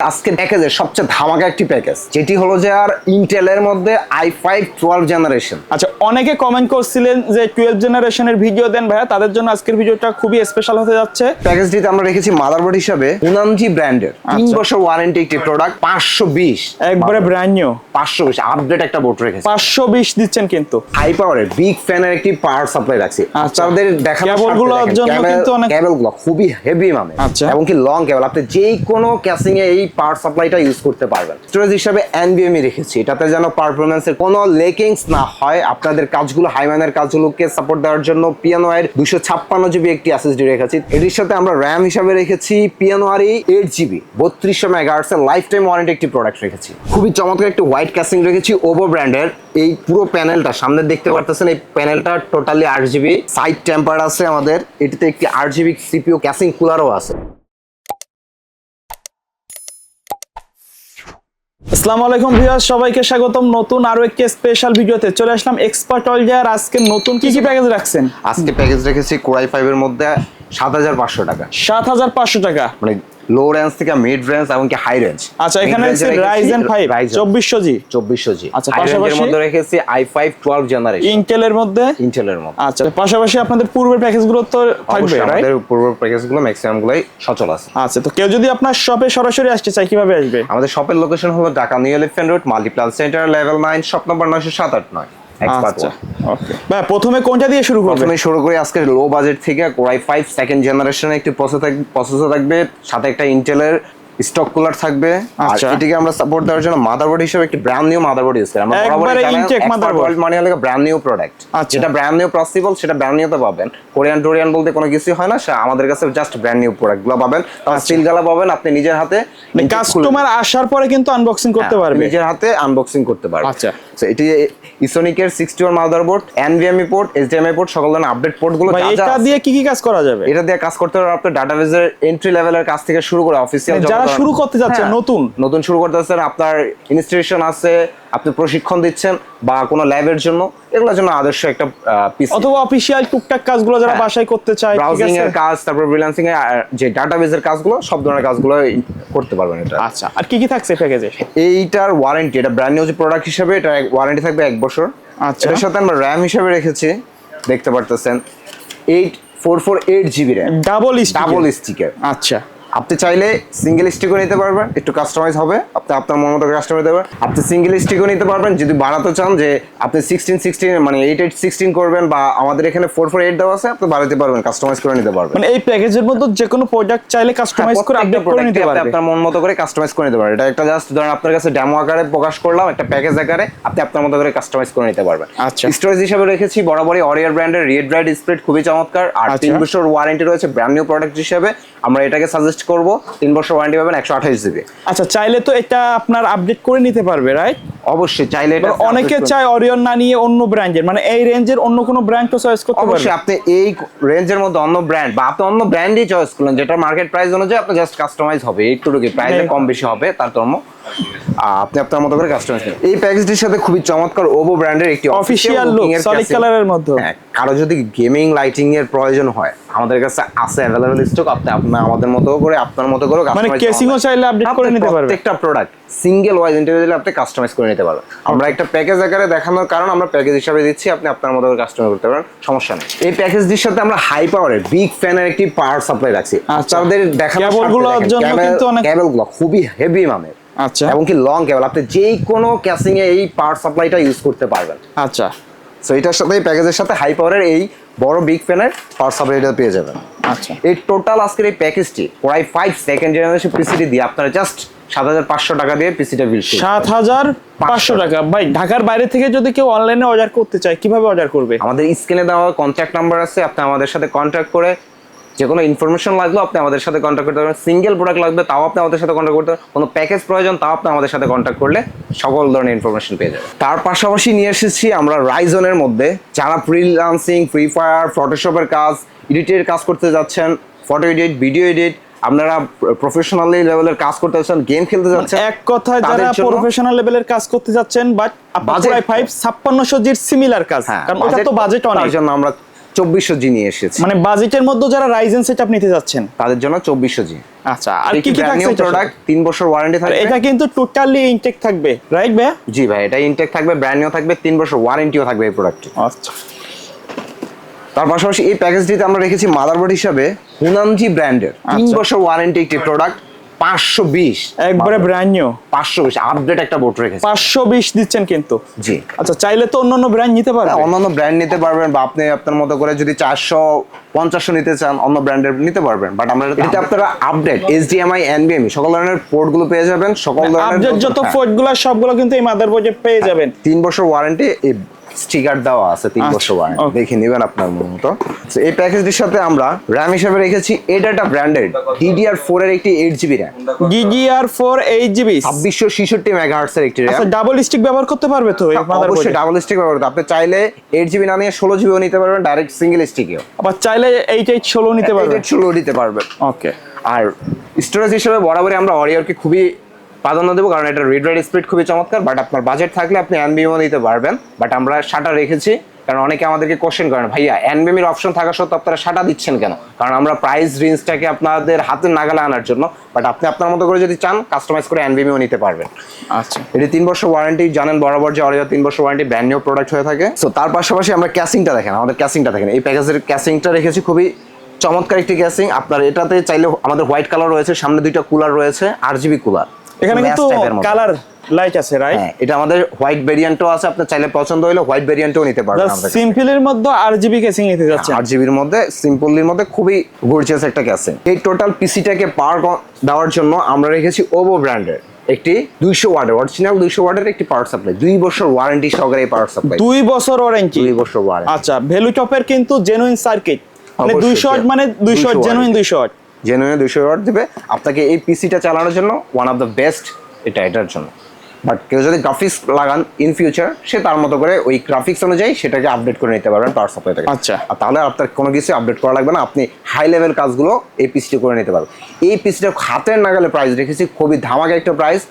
আজকে প্যাকেজের সবচেয়ে ধামাকা একটি প্যাকেজ যেটি হলো যে আর ইন্টেলের মধ্যে আই ফাইভ টুয়েলভ জেনারেশন আচ্ছা অনেকে কমেন্ট করছিলেন যে টুয়েলভ জেনারেশনের ভিডিও দেন ভাইয়া তাদের জন্য আজকের ভিডিওটা খুবই স্পেশাল হতে যাচ্ছে। প্যাকেজটিতে আমরা রেখেছি মাদারবোর্ড হিসাবে উনানজি ব্র্যান্ডের তিন আচ্ছা। বছর ওয়ারেন্টি একটি প্রোডাক্ট পাঁচশো বিশ। একবারে ব্র্যান্ড নিউ পাঁচশো বিশ আপডেট একটা বোর্ড রেখেছি। পাঁচশো বিশ দিচ্ছেন কিন্তু। হাই পাওয়ারের বিগ ফ্যানের একটি পাওয়ার সাপ্লাই রাখছি। আচ্ছা। আপনাদের দেখানোর Cable স্বার্থে গুলোর দেখেন, জন্য কিন্তু অনেক- খুবই হেভি মানে আচ্ছা। এবং কি লং কেবল আপনি যেই কোনো ক্যাসিং এ এই পাওয়ার সাপ্লাইটা ইউজ করতে পারবেন। স্টোরেজ হিসাবে এনবিএমই রেখেছি। এটাতে যেন পারফরমেন্সের কোনো লেকিংস না হয়, আপনাদের কাজগুলো হাইম্যানের কাজগুলোকে সাপোর্ট দেওয়ার জন্য পিয়ানো এর দুশো ছাপ্পান্ন জিবি একটি এসএসডি রেখেছি। এটির সাথে আমরা র্যাম হিসাবে রেখেছি পিয়ানো আর এইট জিবি বত্রিশশো মেগাহার্টস এর লাইফ টাইম ওয়ারেন্টি একটি প্রোডাক্ট রেখেছি। খুবই চমৎকার একটি হোয়াইট ক্যাসিং রেখেছি ওভো ব্র্যান্ডের এই পুরো প্যানেলটা সামনে দেখতে পারতেছেন এই প্যানেলটা টোটালি আট জিবি সাইড টেম্পার আছে আমাদের। এটিতে একটি আট জিবি সিপিও ক্যাসিং কুলারও আছে। আসসালামু আলাইকুম ভিউয়ার্স সবাইকে স্বাগতম নতুন আরও একটি স্পেশাল ভিডিওতে। চলে আসলাম এক্সপার্ট অল জার আজকে নতুন কি কি প্যাকেজ রাখছেন? আজকে প্যাকেজ রেখেছি কোরাই ফাইভের মধ্যে সাত হাজার পাঁচশো টাকা। সাত হাজার পাঁচশো টাকা। মানে লো রেঞ্জ থেকে মিড রেঞ্জ এমনকি হাই রেঞ্জ আচ্ছা এখানে আছে রাইজেন ফাইভ চব্বিশশো জি? চব্বিশশো জি। আচ্ছা, পাশাপাশি- মধ্যে রেখেছি আই ফাইভ টুয়েলভ জেনারেশন ইন্টেলের মধ্যে? ইন্টেলের মধ্যে। আচ্ছা পাশাপাশি আপনাদের পূর্বের প্যাকেজগুলো তো থাকবে রাইট আমাদের পূর্ব প্যাকেজগুলো ম্যাক্সিমাম গুলোই সচল আছে। আচ্ছা তো কেউ যদি আপনার শপে সরাসরি আসতে চায় কীভাবে আসবে? আমাদের শপের লোকেশন হলো Dhaka new elephant road multiplan centre level nine shop number নয়শো সাত আট নয়। এক্সপার্ট আচ্ছা ওকে ভাই প্রথমে কোনটা দিয়ে শুরু করবে প্রথমে শুরু করি আজকে লো বাজেট থেকে কোরাই ফাইভ সেকেন্ড জেনারেশনের একটি প্রসেসর থাকবে প্রসেসর থাকবে সাথে একটা ইন্টেলের স্টক কুলার থাকবে আর আচ্ছা। এটিকে আমরা সাপোর্ট দেওয়ার জন্য মাদারবোর্ড হিসেবে একটি ব্র্যান্ড নিউ মাদারবোর্ড ইউজ করি আমরা একবারে intake motherboard। মানে হলো ব্র্যান্ড নিউ প্রোডাক্ট। যেটা ব্র্যান্ড নিউ পসিবল সেটা ব্র্যান্ড নিউতে পাবেন কোরিয়ান টোরিয়ান বলতে কোনো কিছু হয় না সে আমাদের কাছে জাস্ট ব্র্যান্ড নিউ প্রোডাক্টগুলো পাবেন আচ্ছা। স্টিল গালা পাবেন আপনি নিজের হাতে কাস্টমার আসার পরে কিন্তু আনবক্সিং করতে হ্যাঁ, পারবে নিজের হাতে আনবক্সিং করতে পারবে আচ্ছা। So, এটি ইসোনিকের sixty one motherboard NVMe port HDMI port সকল ধরনের আপডেট পোর্টগুলো যা যা এটা দিয়ে কি কি কাজ করা যাবে এটা দিয়ে কাজ করতে পারবে আপনার ডাটাবেজের এন্ট্রি লেভেলের কাজ থেকে শুরু করে অফিসিয়াল মানে যারা শুরু করতে যাচ্ছে নতুন? নতুন শুরু করতে যাচ্ছেন আপনার ইনস্টিটিউশন আছে আপনি প্রশিক্ষণ দিচ্ছেন বা কোনো ল্যাবের জন্য এগুলোর জন্য আদর্শ একটা পিসি অথবা অফিসিয়াল টুকটাক কাজগুলো যারা হ্যাঁ। বাসায় করতে চায় ব্রাউজিং এর কাজ তারপর ফ্রিল্যান্সিং এর যে ডাটাবেজের কাজগুলো সব ধরনের কাজগুলো করতে পারবেন এটা। আচ্ছা আর কি কি থাকছে প্যাকেজে এইটার ওয়ারেন্টি এটা ব্র্যান্ড নিউ প্রোডাক্ট হিসেবে এটা ওয়ারেন্টি থাকবে এক বছর। আচ্ছা। এটার সাথে আমরা র্যাম হিসেবে রেখেছি দেখতে পারতেছেন। Eight four four eight GB RAM double double স্টিকের আচ্ছা। আপনি চাইলে সিঙ্গেল স্টিকও নিতে পারবেন একটু কাস্টমাইজ হবে আপনি আপনার মন মতো কাস্টমাইজ দেবেন আপনি সিঙ্গেল স্টিকও নিতে পারবেন যদি বাড়াতে চান যে আপনি সিক্সটিন সিক্সটিন মানে এইট এইট সিক্সটিন করবেন বা আমাদের এখানে ফোর ফোর এইট দেওয়া আছে আপনি বাড়াতে পারবেন কাস্টমাইজ করে নিতে পারবেন। মানে এই প্যাকেজের মধ্যে যে কোনো প্রোডাক্ট চাইলে কাস্টমাইজ করে আপডেট করে নিতে ই আপনি পারবে। আপনার মন মতো করে কাস্টমাইজ করে নিতে পারবেন। এটা একটা জাস্ট ধরেন আপনার কাছে ডেমো আকারে প্রকাশ করলাম একটা প্যাকেজ আকারে আপনি আপনার মতো করে কাস্টমাইজ করে নিতে পারবেন। আচ্ছা। স্টোরেজ হিসেবে রেখেছি বরাবরই অরিয়ার ব্র্যান্ডের রেড ব্রাইট ডিসপ্লে খুবই চমৎকার আর আচ্ছা। তিন বছর ওয়ারেন্টি রয়েছে ব্র্যান্ড নিউ প্রোডাক্ট হিসেবে। আমরা এটাকে সাজেস্ট করব তিন বছর ওয়ারেন্টি পাবেন একশো আঠাশ জিবি আচ্ছা চাইলে তো এটা আপনার আপডেট করে নিতে পারবে রাইট অবশ্যই চাইলে এটা অনেকে চায় অরিয়ন না নিয়ে অন্য ব্র্যান্ডের মানে এই রেঞ্জের অন্য কোনো ব্র্যান্ড তো চয়েস করতে পারবে? অবশ্যই আপনি এই রেঞ্জের মধ্যে অন্য ব্র্যান্ড বা আপনি অন্য ব্র্যান্ডই চয়েস করলেন যেটা মার্কেট প্রাইস অনুযায়ী আপনি জাস্ট কাস্টমাইজ হবে একটুটুকু প্রাইসে হ্যাঁ। কম বেশি হবে তার জন্য আপনি আপনার মতো করে কাস্টমাইজ এই প্যাকেজটির সাথে খুবই চমৎকার ওভো ব্র্যান্ডের একটি অফিসিয়াল লুক সলিড কালারের মধ্যে। হ্যাঁ। কারও যদি গেমিং লাইটিং এর প্রয়োজন হয় আমাদের কাছে আছে অ্যাভেলেবল স্টক আপনি আপনার আমাদের মতো করে আপনার মতো করে মানে কেসিংও চাইলে আপডেট করে নিতে পারবে প্রত্যেকটা প্রোডাক্ট সিঙ্গেল ওয়াইজ ইন্ডিভিজুয়ালি আপনি কাস্টমাইজ করে নিতে পারবেন। আমরা একটা প্যাকেজ আকারে দেখানোর কারণ আমরা প্যাকেজ হিসাবে দিচ্ছি আপনি আপনার মতো করে কাস্টমাইজ করতে পারেন সমস্যা নেই। এই প্যাকেজটির সাথে আমরা হাই পাওয়ারের বিগ ফ্যানের একটি পাওয়ার সাপ্লাই রাখছি। আচ্ছা। আপনাদের দেখানোর Cable গুলোর জন্য কিন্তু অনেক- কেবলগুলো খুবই হেভি মানের। আচ্ছা। এবং কি লং কেবল আপনি যেই কোনো ক্যাসিং এ এই পাওয়ার সাপ্লাইটা ইউজ করতে পারবেন। আচ্ছা। সো এটার সাথে এই প্যাকেজের সাথে হাই পাওয়ারের এই বড় বিগ ফ্যানের পাওয়ার সাপ্লাইটা পেয়ে যাবেন। আচ্ছা। এই টোটাল আজকের এই প্যাকেজটি প্রায় ফাইভ সেকেন্ড জেনারেশন পিসিটি দিয়ে আপনারা জাস্ট সাত হাজার পাঁচশো টাকা দিয়ে পিসিটা বিল সাত হাজার পাঁচশো টাকা। ভাই ঢাকার বাইরে থেকে যদি কেউ অনলাইনে অর্ডার করতে চায় কীভাবে অর্ডার করবে? আমাদের স্ক্রিনে দেওয়া কন্ট্যাক্ট নাম্বার আছে আপনি আমাদের সাথে কন্ট্যাক্ট করে যে কোনো ইনফরমেশন লাগল আপনি আমাদের সাথে কন্ট্যাক্ট করতে পারবেন। সিঙ্গেল প্রোডাক্ট লাগবে তাও আপনি আমাদের সাথে কন্ট্যাক্ট করতে কোনো প্যাকেজ প্রয়োজন তাও আপনি আমাদের সাথে কন্ট্যাক্ট করলে সকল ধরনের ইনফরমেশন পেয়ে যাবেন। তার পাশাপাশি নিয়ে এসেছি আমরা রাইজনের মধ্যে। যারা ফ্রিলান্সিং ফ্রি ফায়ার ফটোশপের কাজ এডিটের কাজ করতে যাচ্ছেন ফটো এডিট ভিডিও এডিট আপনারা প্রফেশনালি লেভেলের কাজ করতে যাচ্ছেন গেম খেলতে যাচ্ছেন এক কথায় যারা প্রফেশনাল লেভেলের কাজ করতে যাচ্ছেন বাট প্রায় ফাইভ ছাপ্পান্নশো জির সিমিলার কাজ। হ্যাঁ কারণ ওটা তো বাজেট তার অনেক। জন্য আমরা চব্বিশশো জি নিয়ে এসেছি। মানে বাজেটের মধ্যে যারা রাইজেন সেট নিতে যাচ্ছেন। তাদের জন্য চব্বিশশো জি। আচ্ছা আর কি কি থাকছে প্রোডাক্ট তিন বছর ওয়ারেন্টি? থাকবে? এটা কিন্তু টোটালি ইনটেক থাকবে রাইট ভাইয়া? জি ভাই এটা ইনটেক থাকবে ব্র্যান্ড নিউ থাকবে তিন বছর ওয়ারেন্টিও থাকবে এই প্রোডাক্টে আচ্ছা। তার পাশাপাশি এই প্যাকেজটিতে আমরা রেখেছি মাদারবোর্ড হিসাবে হুনানজি ব্র্যান্ডের তিন আচ্ছা। বছর ওয়ারেন্টি একটি প্রোডাক্ট পাঁচশো বিশ। একবারে ব্র্যান্ড নিউ পাঁচশো বিশ আপডেট একটা বোর্ড রেখেছি। পাঁচশো বিশ দিচ্ছেন কিন্তু। জি। আচ্ছা চাইলে তো অন্যান্য ব্র্যান্ড নিতে পারবে। হ্যাঁ, অন্যান্য ব্র্যান্ড নিতে পারবেন বা আপনি আপনার মতো করে যদি চারশো পঞ্চাশশো নিতে চান অন্য ব্র্যান্ডের নিতে পারবেন। বাট আমরা এটা আপনারা আপডেট এইচডিএমআই এনবিএমই সকল ধরনের পোর্টগুলো পেয়ে যাবেন সকল ধরনের আপডেট যত হ্যাঁ, ফোর্টগুলো সবগুলো কিন্তু এই মাদারবোর্ডে পেয়ে যাবেন। তিন বছর ওয়ারেন্টি স্টিকার দেওয়া আছে তিন আচ্ছা, বছর ওয়ারেন্টি দেখে নেবেন আপনার মতো। এই প্যাকেজটির সাথে আমরা র্যাম হিসেবে রেখেছি এটা একটা ব্র্যান্ডেড ডিডিআর ফোর এর একটি eight GB RAM DDR four eight GB ছাব্বিশশো ছিষট্টি মেগাহার্টস এর একটি র্যাম ডাবল স্টিক ব্যবহার করতে পারবে তো অবশ্যই ডাবল স্টিক ব্যবহার করতে আপনি চাইলে এইট জিবি না নিয়ে ষোলো জিবিও নিতে পারবেন ডাইরেক্ট সিঙ্গেল স্টিকেও আবার চাইলে এইট এইট ষোলো নিতে পারবে। ষোলো নিতে পারবেন ওকে আর স্টোরেজ হিসেবে বরাবরই আমরা অরিয়রকে খুবই প্রাধান্য দেবো কারণ এটা রিড রাইট স্পিড খুবই চমৎকার বাট আপনার বাজেট থাকলে আপনি এনবিএমও নিতে পারবেন। বাট আমরা শাটা রেখেছি কারণ অনেকে আমাদেরকে কোশ্চেন করেন ভাইয়া এনবিএম এর অপশন থাকা সত্ত্বেও আপনারা শাটা দিচ্ছেন কেন? কারণ আমরা প্রাইস রেঞ্জটাকে আপনাদের হাতের নাগালে আনার জন্য বাট আপনি আপনার মতো করে যদি চান কাস্টমাইজ করে এনবিএমও নিতে পারবেন। আচ্ছা। এটি তিন বছর ওয়ারেন্টি জানেন বরাবর যে অরিও তিন বছর ওয়ারেন্টি ব্র্যান্ড নিউ প্রোডাক্ট হয়ে থাকে। সো তার পাশাপাশি আমরা ক্যাসিংটা দেখেন আমাদের ক্যাসিংটা দেখেন। এই প্যাকেজের ক্যাসিংটা রেখেছি খুবই চমৎকার একটি ক্যাসিং আপনার এটাতে চাইলে আমাদের হোয়াইট কালার রয়েছে সামনে দুইটা কুলার রয়েছে আর জিবি কুলার এখানে কিন্তু কালার লাইট আছে রাইট হ্যাঁ এটা আমাদের হোয়াইট ভেরিয়েন্টও আছে আপনার চাইলে পছন্দ হলে হোয়াইট ভেরিয়েন্টও নিতে পারবেন আমাদের সিম্পলের মধ্যে আর জিবি কেসিং নিতে যাচ্ছে আট জিবির মধ্যে সিম্পলির মধ্যে খুবই গর্জিয়াস একটা ক্যাসিং এই টোটাল পিসিটাকে পাওয়ার দেওয়ার জন্য আমরা রেখেছি ওভো ব্র্যান্ডের একটি দুইশো ওয়ার্ডের অরিজিনাল দুইশো ওয়ার্ডের একটি পাওয়ার সাপ্লাই দুই বছর ওয়ারেন্টি সহকারে এই পাওয়ার সাপ্লাই দুই বছর ওয়ারেন্টি দুই বছর ওয়ারেন্টি আচ্ছা ভ্যালু টপের কিন্তু জেনুইন সার্কিট মানে দুইশো ওয়াট মানে দুইশো 200 জেনুইন। দুইশো ওয়াট। জেনুইন দুশো ওয়াট দেবে। আপনাকে এই পিসিটা চালানোর জন্য ওয়ান অফ দ্য বেস্ট এটা এটার জন্য। বাট কেউ যদি গ্রাফিক্স লাগান ইন ফিউচার সে তার মতো করে ওই গ্রাফিক্স অনুযায়ী সেটাকে আপডেট করে নিতে পারবেন পাওয়ার সাপ্লাই থেকে। আচ্ছা। আর তাহলে আপনার কোনো কিছু আপডেট করা লাগবে না। আপনি হাই লেভেল কাজগুলো এই পিসিটি করে নিতে পারবেন। এই পিসিটা হাতের নাগালে প্রাইস রেখেছি খুবই ধামাকা একটা প্রাইস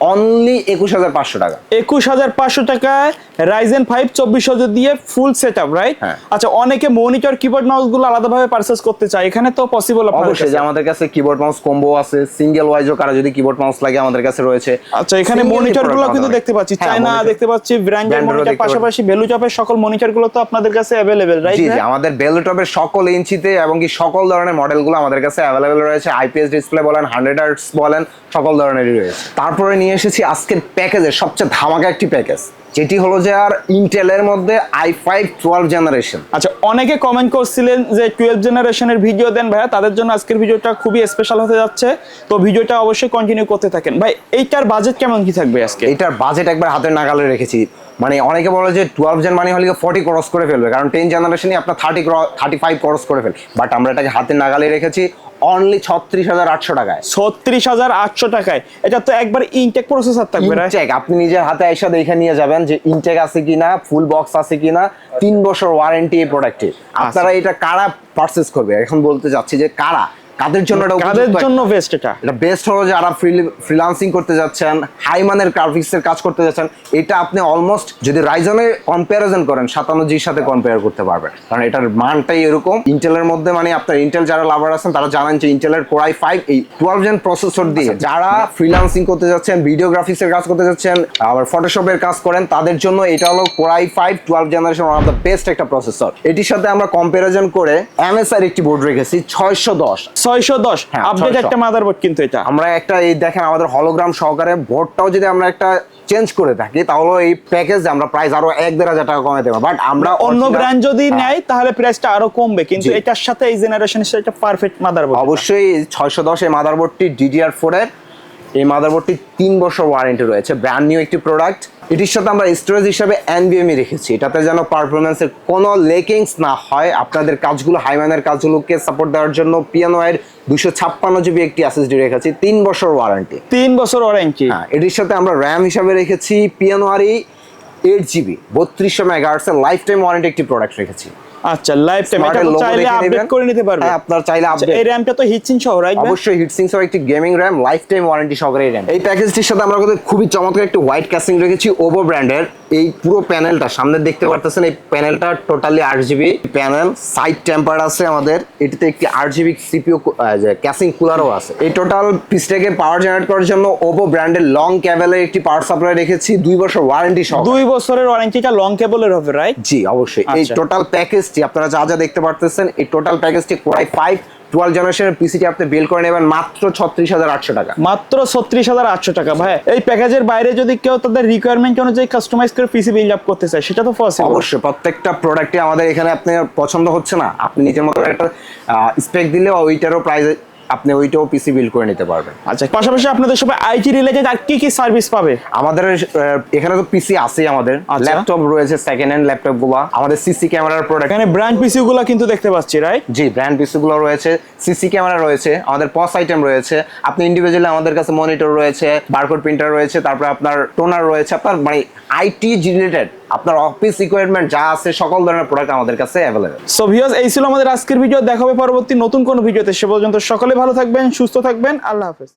অনলি একুশ হাজার পাঁচশো টাকা। একুশ হাজার পাঁচশো টাকায় রাইজেন ফাইভ চব্বিশ হাজার দিয়ে ফুল সেট আপ রাইট হ্যাঁ। আচ্ছা অনেকে মনিটর কিবোর্ড মাউসগুলো আলাদাভাবে পারচেস করতে চায়। এখানে তো পসিবল অবশ্যই যে আমাদের কাছে কিবোর্ড মাউস কম্বো আছে সিঙ্গেল ওয়াইজও কারা যদি কিবোর্ড মাউস লাগে আমাদের কাছে রয়েছে। আচ্ছা এখানে মনিটরগুলো কিন্তু দেখতে পাচ্ছি। হ্যাঁ, চাইনা monitor। দেখতে পাচ্ছি ব্র্যান্ডের মনিটর পাশাপাশি ভ্যালু টপের সকল মনিটরগুলো তো আপনাদের কাছে অ্যাভেলেবেল রাইট জি আমাদের বেলটপের সকল ইঞ্চিতে এবং কি সকল ধরনের মডেলগুলো আমাদের কাছে অ্যাভেলেবেল রয়েছে। আইপিএস ডিসপ্লে বলেন হান্ড্রেড আর্টস বলেন সকল ধরনেরই রয়েছে। তারপরে নিয়ে এসেছি আজকের প্যাকেজের সবচেয়ে ধামাকা একটি প্যাকেজ। যেটি হলো যে আর ইন্টেলের মধ্যে আই ফাইভ টুয়েলভ জেনারেশন আচ্ছা অনেকে কমেন্ট করছিলেন যে টুয়েলভ জেনারেশনের ভিডিও দেন ভাইয়া তাদের জন্য আজকের ভিডিওটা খুবই স্পেশাল হতে যাচ্ছে। তো ভিডিওটা অবশ্যই কন্টিনিউ করতে থাকেন। ভাই এইটার বাজেট কেমন কি থাকবে আজকে? এটার বাজেট একবার হাতের নাগালে রেখেছি। মানে অনেকে বলে যে টুয়েলভ জেন মানে হলে ফর্টি ক্রস করে ফেলবে। কারণ টেন জেনারেশনই আপনার থার্টি থার্টি ফাইভ ক্রস করে ফেল বাট আমরা এটাকে হাতের নাগালে রেখেছি। অনলি ছত্রিশ হাজার আটশো টাকায়। ছত্রিশ হাজার আটশো টাকায়। এটা তো একবার ইনটেক প্রসেসর থাকবে? ইনটেক আপনি নিজের হাতে এসে দেখে নিয়ে যাবেন যে ইনটেক আছে কিনা ফুল বক্স আছে কিনা তিন বছর ওয়ারেন্টি এই প্রোডাক্টে আচ্ছা। আপনারা এটা কারা পারচেস করবে? এখন বলতে চাচ্ছি যে কারা? কাদের জন্য এটা কাদের জন্য বেস্ট এটা? এটা বেস্ট হলো যারা ফ্রিলান্সিং করতে যাচ্ছেন হাই মানের গ্রাফিক্স এর কাজ করতে যাচ্ছেন এটা আপনি অলমোস্ট যদি রাইজনে কম্পারিজন করেন সাতান্ন জির সাথে কম্পেয়ার করতে পারবেন। কারণ এটার মানটাই এরকম। ইন্টেলের মধ্যে মানে আপনার ইন্টেল যারা লাভার আছেন তারা জানেন যে ইন্টেলের কোরাই ফাইভ এই টুয়েলভ জেন প্রসেসর দিয়ে যারা ফ্রিলান্সিং করতে যাচ্ছেন ভিডিও গ্রাফিক্স এর কাজ করতে যাচ্ছেন আবার ফটোশপের কাজ করেন তাদের জন্য এটা হলো core i five twelve generation one of the best একটা প্রসেসর এটির সাথে আমরা কম্পারিজন করে এমএসআর একটি বোর্ড রেখেছি ছয়শো দশ। ছয়শো দশ। হ্যাঁ, আপডেট একটা মাদারবোর্ড কিন্তু এটা। আমরা একটা এই দেখেন আমাদের হলোগ্রাম সহকারে বোর্ডটাও যদি আমরা একটা চেঞ্জ করে থাকি তাহলে এই প্যাকেজ আমরা প্রাইস আরও এক দেড় হাজার টাকা কমে দেবো। বাট আমরা অন্য ব্র্যান্ড যদি হ্যাঁ, নেয় তাহলে প্রাইসটা আরও কমবে। কিন্তু এটার সাথে এই জেনারেশনের সাথে একটা পারফেক্ট মাদারবোর্ড অবশ্যই ছয়শো দশ এই মাদারবোর্ডটি ডিডিআর ফোর এর এই মাদারবোর্ডটি তিন বছর ওয়ারেন্টি রয়েছে ব্র্যান্ড নিউ একটি প্রোডাক্ট এটির সাথে আমরা স্টোরেজ হিসাবে এনবিএমই রেখেছি। এটাতে যেন পারফরমেন্সের কোনো লেকিংস না হয় আপনাদের কাজগুলো হাইম্যানের কাজগুলোকে সাপোর্ট দেওয়ার জন্য পিয়ানো এর দুশো ছাপ্পান্ন জিবি একটি এসএসডি রেখেছি তিন বছর ওয়ারেন্টি তিন বছর ওয়ারেন্টি হ্যাঁ এটির সাথে আমরা র্যাম হিসাবে রেখেছি পিয়ানোয়ারি এইট জিবি বত্রিশশো মেগাহার্টসের লাইফ টাইম ওয়ারেন্টি একটি প্রোডাক্ট রেখেছি। আচ্ছা লাইফ টাইম এটা চাইলে আপডেট করে নিতে পারবে। হ্যাঁ আপনার চাইলে আচ্ছা, আপডেট এই র্যামটা তো হিটসিং সহ রাইট অবশ্যই হিটসিং সহ একটি gaming RAM life time warranty সহকারে এই র্যাম এই প্যাকেজটির সাথে আমরা খুবই চমৎকার একটি হোয়াইট ক্যাসিং রেখেছি ওভো ব্র্যান্ডের এই পুরো প্যানেলটা সামনে দেখতে পারতেছেন এই প্যানেলটা টোটালি আট জিবি প্যানেল সাইড টেম্পার আছে আমাদের। এটিতে একটি আট জিবি সিপিও ক্যাসিং কুলারও আছে। এই টোটাল পিসটাকে পাওয়ার জেনারেট করার জন্য ওভো ব্র্যান্ডের লং ক্যাবেলের একটি পাওয়ার সাপ্লাই রেখেছি দুই বছর ওয়ারেন্টি সহ। দুই বছরের ওয়ারেন্টিটা লং কেবলের হবে রাইট জি অবশ্যই। এই আচ্ছা। টোটাল প্যাকেজটি আপনারা যা যা দেখতে পারতেছেন এই টোটাল প্যাকেজটি কোয়াই ফাইভ টুয়েলভ জেনারেশনের পিসিটি আপনি বিল করে নেবেন মাত্র ছত্রিশ হাজার আটশো টাকা। মাত্র ছত্রিশ হাজার আটশো টাকা। ভাই এই প্যাকেজের বাইরে যদি কেউ তাদের রিকোয়ারমেন্ট অনুযায়ী কাস্টমাইজ করে পিসি বিল্ড আপ করতে চায় সেটা তো ফার্স্ট অবশ্যই প্রত্যেকটা প্রোডাক্টে আমাদের এখানে আপনার পছন্দ হচ্ছে না। আপনি নিজের মতো একটা স্পেক দিলে ওইটারও প্রাইস আপনি ওইটাও পিসি বিল করে নিতে পারবেন। আচ্ছা পাশাপাশি আপনাদের সবাই আইটি রিলেটেড আর কি কি সার্ভিস পাবে? আমাদের এখানে তো পিসি আছেই আমাদের। আচ্ছা। ল্যাপটপ রয়েছে সেকেন্ড হ্যান্ড ল্যাপটপগুলো। আমাদের সিসি ক্যামেরার প্রোডাক্ট এখানে ব্র্যান্ড পিসি গুলো কিন্তু দেখতে পাচ্ছি রাইট জি ব্র্যান্ড পিসি গুলো রয়েছে সিসি ক্যামেরা রয়েছে আমাদের পস আইটেম রয়েছে। আপনি ইন্ডিভিজুয়ালি আমাদের কাছে মনিটর রয়েছে বারকোড প্রিন্টার রয়েছে তারপরে আপনার টোনার রয়েছে আপনার মানে আইটি রিলেটেড আপনার অফিস ইকুইপমেন্ট যা আছে, সকল ধরনের প্রোডাক্ট আমাদের কাছে অ্যাভেলেবেল সো ভিউয়ার্স এই ছিল আমাদের আজকের ভিডিও দেখাবে পরবর্তী নতুন কোন ভিডিওতে সে পর্যন্ত সকলে ভালো থাকবেন, সুস্থ থাকবেন। আল্লাহ হাফেজ।